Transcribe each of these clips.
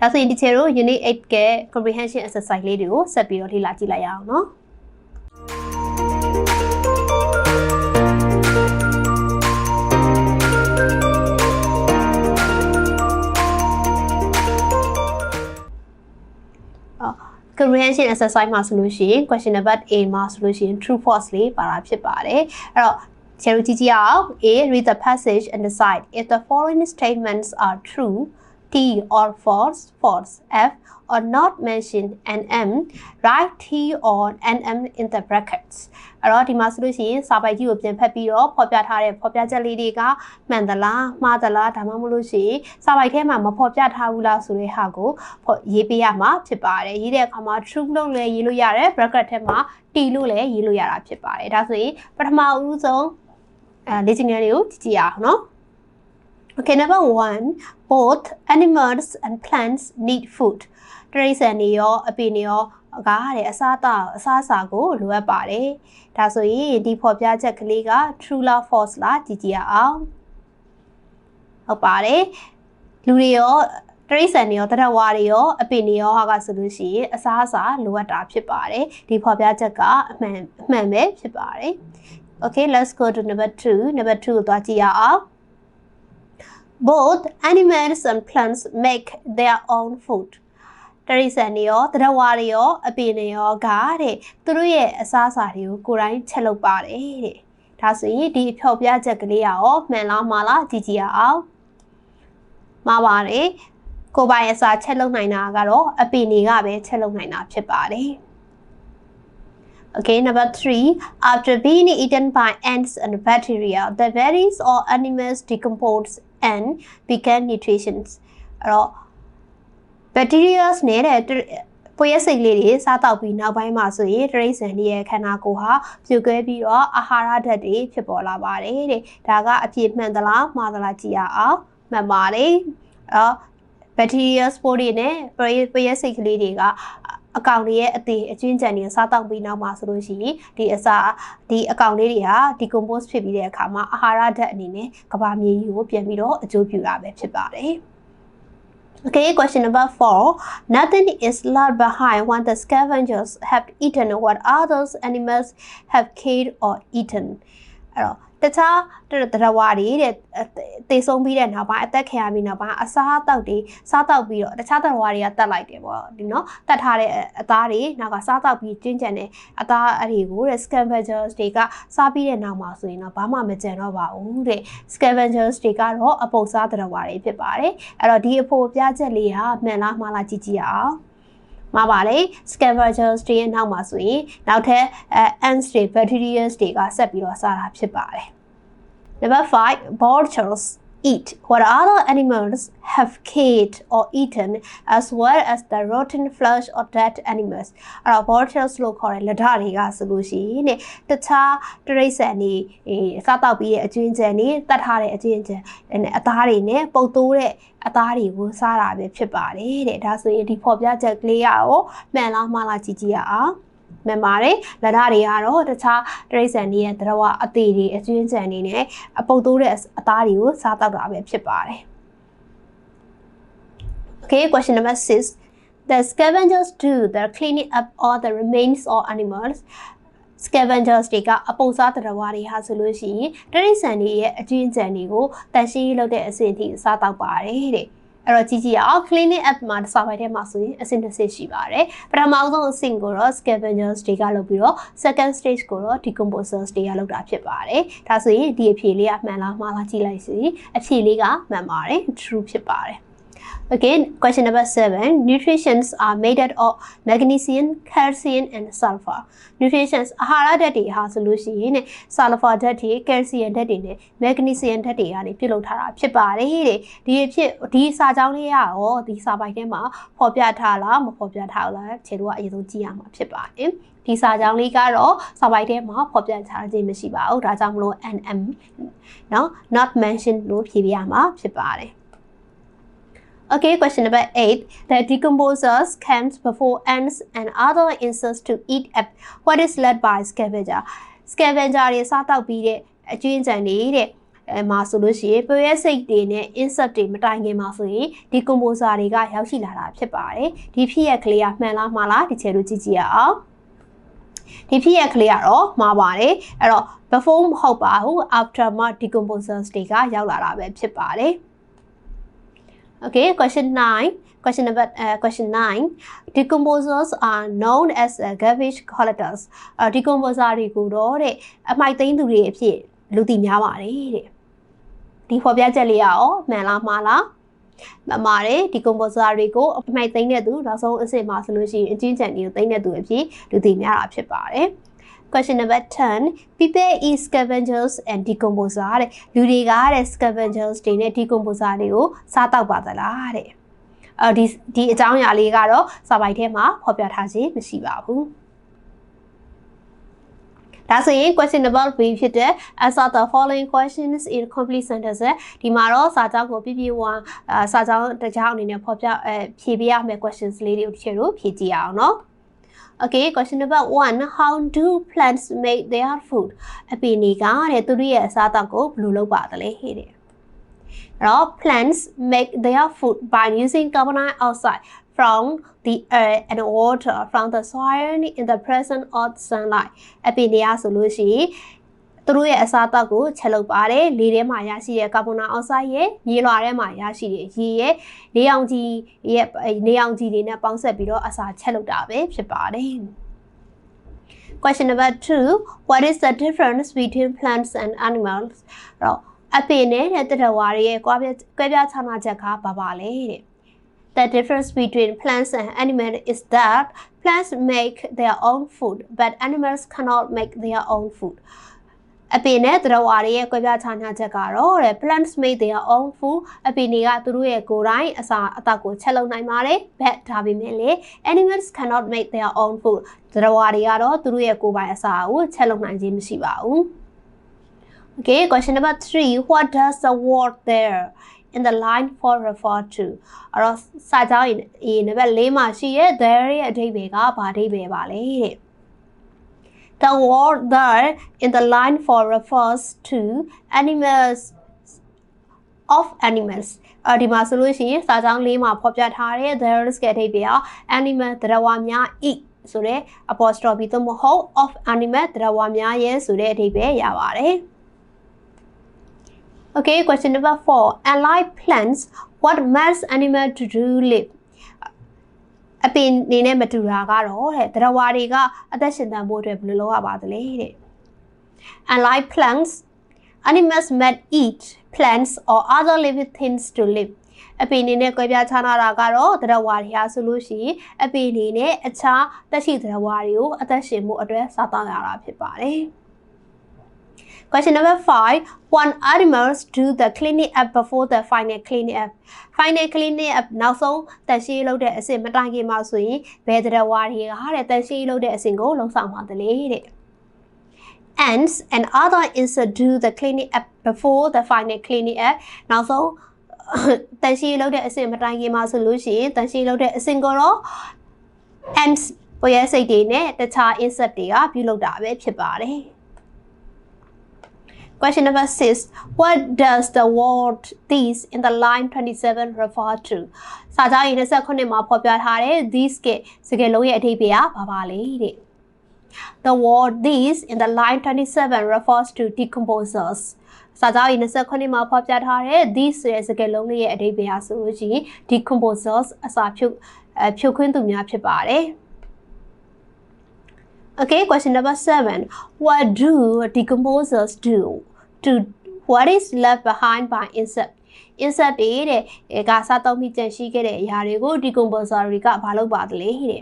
ဒါဆိုရင်ဒီချေတို့ unit 8က comprehension exercise လေးတွေကိုဆက်ပြီးတော့လေ့လာကြည့်လိုက်ရအောင်နော် comprehension exercise မှာဆိုလို့ရှိရင် question number A မှာဆိုလို့ရှိရင် true false လေးပါတာဖြစ်ပါတယ်အဲ့တော့ဆရာတို့ကြည့်ကြည့်အောင် A read the passage and decide if the following statements are true T or false false F or not mention NM write T or NM in the brackets အဲ့တော့ဒီမှာဆိုလို့ရှိရင်စာပိုက်ကြီးကိုပြန်ဖတ်ပြီးတော့ဖော်ပြထားတဲ့ဖော်ပြချက်လေးတွေကမှန်သလားမှားသလားဒါမှမဟုတ်လို့ရှိရင်စာပိုက်ထဲမှာမဖော်ပြထားဘူးလားဆိုတဲ့ဟာကိုရေးပေးရမှာဖြစ်ပါတယ်ရေးတဲ့အခါမှာ true လို့လည်းရေးလို့ရတယ် bracket ထဲမှာ T လို့လည်းရေးလို့ရတာဖြစ်ပါတယ်ဒါဆိုရင်ပထမဦးဆုံးအဲလေ့ကျင့်ခန်းလေးကိုကြည့်ကြည့်အောင်နော် Okay number 1 both animals and plants need food တရိษံတွေရောအပင်တွေရောကားတဲ့အစားအသောက်အစားအစာကိုလိုအပ်ပါတယ်။ဒါဆိုရင်ဒီဖော်ပြချက်ကလေးက true လား false လားကြည့်ကြည့်ရအောင်။ဟုတ်ပါတယ်။လူတွေရောတရိษံတွေရောတရဝါတွေရောအပင်တွေရောဟာကဆိုလို့ရှိရင်အစားအစာလိုအပ်တာဖြစ်ပါတယ်။ဒီဖော်ပြချက်ကအမှန်အမှန်ပဲဖြစ်ပါတယ်။ Okay let's go to number 2 number 2ကိုသွားကြည့်ရအောင်။ both animals and plants make their own food တရိษံတွေရောတရဝါတွေရောအပင်တွေရောကတဲ့သူတို့ရဲ့အစားအစာတွေကိုကိုယ်တိုင်ချက်လုပ်ပါတယ်တဲ့ဒါဆိုရင်ဒီဖြော်ပြချက်ကလေးရောမှန်လားမှားလားကြည့်ကြည့်ရအောင်မှားပါတယ်ကိုယ်ပိုင်အစာချက်လုပ်နိုင်တာကတော့အပင်တွေကပဲချက်လုပ်နိုင်တာဖြစ်ပါတယ် Okay, number three, after being eaten by ants and bacteria, the berries or animals decompose and become nutritions. အဲ့တော့ bacteria နဲ့တဲ့ပွေရစိတ်လေးတွေစားတောက်ပြီးနောက်ပိုင်းမှာဆိုရင်တရိษံတွေရဲ့ခန္ဓာကိုယ်ဟာပြိုကွဲပြီးတော့အာဟာရဓာတ်တွေဖြစ်ပေါ်လာပါတယ်တဲ့ဒါကအပြည့်မှန်သလားမှားသလားကြည့်ရအောင်မှန်ပါတယ်အဲ့တော့ bacteria spore တွေနဲ့ပွေရစိတ်ကလေးတွေက အကောင်တွေရဲ့အသေးအကျွင်းကြံတွေစားတောက်ပြီးနောက်မှာဆိုလို့ရှိရင်ဒီအစာဒီအကောင်လေးတွေဟာ decompose ဖြစ်ပြီးတဲ့အခါမှာအာဟာရဓာတ်အနေနဲ့ကဘာမြေကြီးကိုပြန်ပြီးတော့အကျိုးပြုတာပဲဖြစ်ပါတယ်။ Okay, question number 4. Nothing is left behind when the scavengers have eaten what others animals have killed or eaten. အဲ့တော့ တခြားတရဝါတွေတဲ့တေဆုံးပြီးတဲ့နောက်ပိုင်းအသက်ခံရပြီးနောက်ပိုင်းအစားအသောက်တွေစားတောက်ပြီးတော့တခြားတရဝါတွေကတတ်လိုက်တယ်ပေါ့ဒီနော်တတ်ထားတဲ့အသားတွေနောက်ကစားတောက်ပြီးကျင်းကျန်တဲ့အသားအတွေကိုတဲ့ scavengers တွေကစားပြီးတဲ့နောက်မှာဆိုရင်တော့ဘာမှမကြံတော့ပါဘူးတဲ့ scavengers တွေကတော့အပုပ်စားတရဝါတွေဖြစ်ပါတယ်အဲ့တော့ဒီအဖို့ပြချက်လေးဟာမှန်လားမှားလားကြည့်ကြည့်အောင်မှာပါလေ scavengers တွေရဲ့နောက်မှာဆိုရင်နောက်ထပ် ants တွေ bacteria တွေကဆက်ပြီးတော့စားတာဖြစ်ပါတယ် Number 5 vultures eat what other animals have killed or eaten as well as the rotten flesh or dead animals အဲ့တော့ vultures လို့ခေါ်တဲ့လက်ဓာတွေကဆိုလို့ရှိရင်တဲ့တခြားတရိษံတွေစားတောက်ပြီးတဲ့အကျွင်းကျန်တွေတတ်ထားတဲ့အကျွင်းကျန်အသားတွေနဲ့ပုတ်တိုးတဲ့အသားတွေကိုစားတာပဲဖြစ်ပါတယ်တဲ့ဒါဆိုရင်ဒီဖော်ပြချက်ကလေးရောမှန်လားမှားလားကြည့်ကြည့်ရအောင် မှန်ပါတယ်လက်ဓာတွေကတော့တခြားတရိษံတွေရဲ့သရဝအသေးတွေအကျွင်းကြံတွေနဲ့အပုတ်တိုးတဲ့အသားတွေကိုစားတောက်တာပဲဖြစ်ပါတယ် Okay question number 6 The scavengers do the cleaning up all the remains of animals scavengers တွေကအပုပ်စားတရဝါတွေဟာဆိုလို့ရှိရင်တရိษံတွေရဲ့အကျွင်းကြံတွေကိုတန်ရှင်းလုပ်တဲ့အဆင့်အထိစားတောက်ပါတယ်တဲ့ အဲ့တော့ကြည့်ကြည့်အောင် cleaning app မှာစာပိုက်ထဲမှာဆိုရင်အဆင့်တစ်ဆင့်ရှိပါတယ်ပထမဆုံးအဆင့်ကိုတော့ scavengers တွေကလုပ်ပြီးတော့ second stage ကိုတော့ decomposers တွေကလုပ်တာဖြစ်ပါတယ်ဒါဆိုရင်ဒီအဖြေလေးကမှန်လားမှားလားကြည့်လိုက်စီအဖြေလေးကမှန်ပါတယ် true ဖြစ်ပါတယ် Again, question number seven. Nutrients are made out of magnesium, calcium, and sulfur. Nutrients အာဟာရဓာတ်တွေဟာဆိုလို့ရှိရင် sulfur ဓာတ်တွေ calcium ဓာတ်တွေနဲ့ magnesium ဓာတ်တွေကနေပြုလုပ်ထားတာဖြစ်ပါတယ်တဲ့။ဒီအဖြစ်ဒီစာကြောင်းလေးကရောဒီစာပိုက်ထဲမှာဖော်ပြထားလားမဖော်ပြထားလားခြေတို့ကအရင်ဆုံးကြည့်ရမှာဖြစ်ပါတယ်။ဒီစာကြောင်းလေးကတော့စာပိုက်ထဲမှာဖော်ပြထားခြင်းမရှိပါဘူး။ဒါကြောင့်မလို့ NM เนาะ not mentioned လို့ဖြေပြရမှာဖြစ်ပါတယ်။ Okay, question number 8. The decomposers comes before ants and other insects to eat up what is led by scavenger. scavenger တွေစားတောက်ပြီးတဲ့အကျွင်းကြံတွေတဲ့အဲမှာဆိုလို့ရှိရင်ပရဲစိတ်တွေနဲ့ insect တွေမတိုင်ခင်မှာဆိုရင် decomposer တွေကရောက်ရှိလာတာဖြစ်ပါတယ်ဒီဖြစ်ရကလေးကမှန်လားမှားလားဒီချေတို့ကြည့်ကြည့်ရအောင်ဒီဖြစ်ရကလေးကတော့မှားပါတယ်အဲ့တော့ before မဟုတ်ပါဘူး after မှာ decomposers တွေကရောက်လာတာပဲဖြစ်ပါတယ် Okay, question 9. Question number uh, question 9. Decomposers are known as uh, garbage collectors. အ decomposer တွေကိုတော့တဲ့အမိုက်သိမ်းသူတွေအဖြစ်လူသိများပါတယ်တဲ့။ဒီဖော်ပြချက်လေးရောမှန်လားမှားလား။မှန်ပါတယ် decomposer တွေကိုအမိုက်သိမ်းတဲ့သူနောက်ဆုံးအဆင့်မှာဆိုလို့ရှိရင်အချင်းချန်တွေကိုသိမ်းတဲ့သူအဖြစ်လူသိများတာဖြစ်ပါတယ်။ Question number 10 people eat scavengers and decomposer တဲ့လူတွေကတဲ့ scavengers တွေနဲ့ decomposer တွေကိုစားတောက်ပါသလားတဲ့အဲဒီဒီအကြောင်းအရာလေးကတော့စာပိုက်ထဲမှာဖော်ပြထားခြင်းမရှိပါဘူးဒါဆိုရင် question number B ဖြစ်တဲ့ answer the following questions in complete sentences ဒီမှာတော့စာကြောင်းကိုပြည့်ပြည့်ဝစာကြောင်းတစ်ကြောင်းအနေနဲ့ဖော်ပြအဲဖြေပေးရမယ့် questions လေးတွေကိုတစ်ချက်လို့ဖြေကြည့်အောင်နော် Okay question number 1 how do plants make their food အပင်တွေကတဲ့သူတို့ရဲ့အစားအသောက်ကိုဘယ်လိုလုပ်ပါသလဲဟဲ့တဲ့အဲ့တော့ plants make their food by using carbon dioxide from the air and water from the soil in the presence of sunlight အပင်တွေကဆိုလို့ရှိရင် သူတို့ရဲ့အစားအသောက်ကိုချက်လုပ်ပါတယ်လေထဲမှာရရှိတဲ့ကာဗွန်ဒိုင်အောက်ဆိုက်ရဲ့မြေလွှာထဲမှာရရှိတဲ့ရေရဲ့နေအောင်ကြီးရဲ့နေအောင်ကြီးတွေနဲ့ပေါင်းစပ်ပြီးတော့အစာချက်လုပ်တာပဲဖြစ်ပါတယ် Question number 2 What is the difference between plants and animals တော့အပင်နဲ့တဲ့တရဝါတွေရဲ့ကွာပြကွဲပြားခြားနားချက်ကဘာပါလဲတဲ့ The difference between plants and animals is that plants make their own food but animals cannot make their own food အပင်နဲ့သရဝါတွေရဲ့ကွဲပြားခြားနားချက်ကတော့တဲ့ plants make their own food အပင်တွေကသူတို့ရဲ့ကိုယ်တိုင်အစာအသောက်ကိုချက်လုပ်နိုင်ပါတယ် but ဒါပေမဲ့လေ animals cannot make their own food သရဝါတွေကတော့သူတို့ရဲ့ကိုယ်ပိုင်အစာကိုချက်လုပ်နိုင်ခြင်းမရှိပါဘူး Okay question number 3 what does the word there in the line for refer to အဲ့တော့စာကြောင်းရေနံပါတ်၄မှာရှိရဲ့ there ရဲ့အဓိပ္ပာယ်ကဘာအဓိပ္ပာယ်ပါလဲတဲ့ The word there in the line for refers to animals of animals အဲဒီမှာဆိုလို့ရှိရင်စာကြောင်းလေးမှာဖော်ပြထားတဲ့ there is ရဲ့အဓိပ္ပာယ်က animal သရဝါများ eat ဆိုတဲ့ apostrophe သို့မဟုတ် of animal သရဝါများရဲ့ဆိုတဲ့အဓိပ္ပာယ်ရပါတယ် Okay, question number 4. Unlike plants, what makes animal to do live? အပင်နေနဲ့မတူတာကတော့တဲ့တရဝါတွေကအသက်ရှင်သန်ဖို့အတွက်ဘယ်လိုလုပ်ရပါသလဲတဲ့ Unlike plants, animals might eat plants or other living things to live. အပင်နေနဲ့ကြွယ်ပြခြားနာတာကတော့တရဝါတွေဟာဆိုလို့ရှိရင်အပင်နေနဲ့အခြားသက်ရှိတရဝါတွေကိုအသက်ရှင်မှုအတွက်စားသောက်ရတာဖြစ်ပါတယ်။ Question number 5 one animals do the cleaning up before the final cleaning up final cleaning up နောက်ဆုံးတက်ရှိလုပ်တဲ့အဆင့်မတိုင်ခင်မှာဆိုရင်ဘယ်တရဝါတွေကဟာတဲ့တက်ရှိလုပ်တဲ့အဆင့်ကိုလုံဆောင်ပါသလဲတဲ့ ants and other insects do the cleaning up before the final cleaning up နောက်ဆုံးတန်ရှင်းလုပ်တဲ့အဆင့်မတိုင်ခင်မှာဆိုလို့ရှိရင်တန်ရှင်းလုပ်တဲ့အဆင့်ကိုတော့ ants ပေါ်ရစိတ်တွေနဲ့တခြား insect တွေကပြုလုပ်တာပဲဖြစ်ပါတယ် Question number 6 What does the word these in the line 27 refer to စာကြောင်းရေး29မှာဖော်ပြထားတဲ့ these ကစကားလုံးရဲ့အဓိပ္ပာယ်ကဘာပါလဲတဲ့ The word these in the line 27 refers to decomposers စာကြောင်းရေး29မှာဖော်ပြထားတဲ့ these ဆိုတဲ့စကားလုံးလေးရဲ့အဓိပ္ပာယ်ဆိုလို့ရှိရင် decomposers အစာဖြုတ်ဖြုတ်ခွင်းသူများဖြစ်ပါတယ် Okay, question number seven. What do decomposers do to what is left behind by insect? insect တွေတဲ့ကစားသုံးပြီးကြန့်ရှိခဲ့တဲ့အရာတွေကို decomposer တွေကဘာလုပ်ပါသလဲတဲ့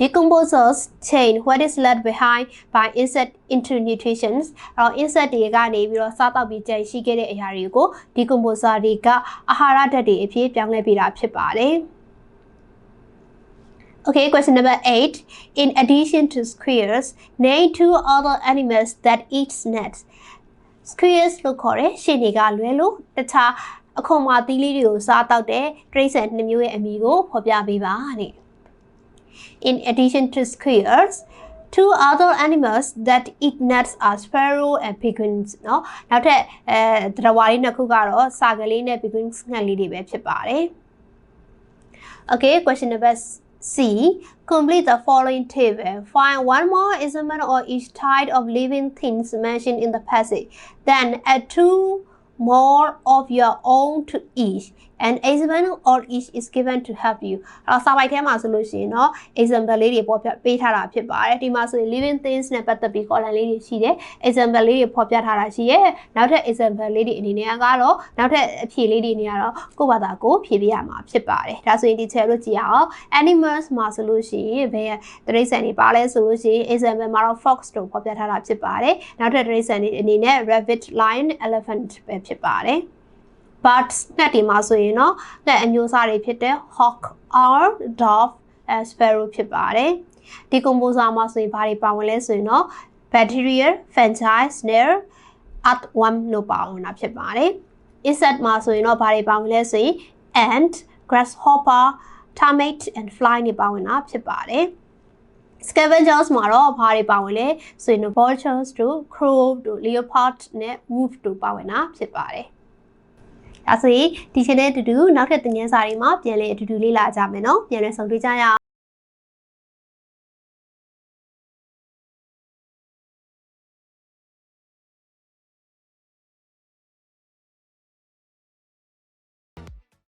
decomposers change what is left behind by insect into nutritions အဲ့တော့ insect တွေကနေပြီးတော့စားတောက်ပြီးကြန့်ရှိခဲ့တဲ့အရာတွေကို decomposer တွေကအာဟာရဓာတ်တွေအဖြစ်ပြောင်းလဲပေးတာဖြစ်ပါတယ် Okay, question number 8. In addition to squirrels, name two other animals that eat snakes. Squirrels လို့ခေါ်တဲ့ရှင်တွေကလွဲလို့တခြားအခွန်မာသီးလေးတွေကိုစားတောက်တဲ့တိရစ္ဆာန်နှစ်မျိုးရဲ့အမည်ကိုဖော်ပြပေးပါတဲ့။ In addition to squirrels, two other animals that eat nuts are sparrow and penguins เนาะနောက်ထပ်အဲတရဝါလေးနှစ်ခုကတော့စာကလေးနဲ့ penguins ငှက်လေးတွေပဲဖြစ်ပါတယ် Okay question number C. Complete the following table find one more example of each type of living things mentioned in the passage. Then add two more of your own to each and example of each is given to help you အဲ့တော့စာပိုက်ထဲမှာဆိုလို့ရှိရင်เนาะ example လေးတွေပေါ်ပြပေးထားတာဖြစ်ပါတယ်ဒီမှာဆိုရင် living things နဲ့ပတ်သက်ပြီး column လေးတွေရှိတယ် example လေးတွေပေါ်ပြထားတာရှိရဲ့နောက်ထပ် example လေးတွေအနေနဲ့ကတော့နောက်ထပ်အဖြေလေးတွေနေရတော့ကိုယ့်ဘာသာကိုဖြေပြရမှာဖြစ်ပါတယ်ဒါဆိုရင်ဒီ chair လို့ကြည့်အောင် animals မှာဆိုလို့ရှိရင်ဘယ်တရိတ်ဆန်တွေပါလဲဆိုလို့ရှိရင် example မှာတော့ fox တို့ပေါ်ပြထားတာဖြစ်ပါတယ်နောက်ထပ်တရိတ်ဆန်တွေအနေနဲ့ rabbit lion elephant ပဲဖြစ်ပါတယ် birds နဲ့တင်မှာဆိုရင်တော့လက်အမျိုးအစားတွေဖြစ်တဲ့ hawk or dove and sparrow ဖြစ်ပါတယ်ဒီ composer မှာဆိုရင်ဘာတွေပါဝင်လဲဆိုရင်တော့ bacteria fungi snare earthworm လို့ပါဝင်တာဖြစ်ပါတယ် insect မှာဆိုရင်တော့ဘာတွေပါဝင်လဲဆိုရင် ant grasshopper termite and fly တွေပါဝင်တာဖြစ်ပါတယ် scavengers မှာတော့ဘာတွေပါဝင်လဲဆိုရင် vultures တို့ crow တို့ leopard နဲ့ wolf တို့ပါဝင်တာဖြစ်ပါတယ် ဒါဆိုရင်ဒီချက်နဲ့အတူတူနောက်ထပ်သင်ခန်းစာတွေမှာပြန်လည်အတူတူလေ့လာကြမယ်နော်ပြန်လည်ဆုံတွေ့ကြရအောင်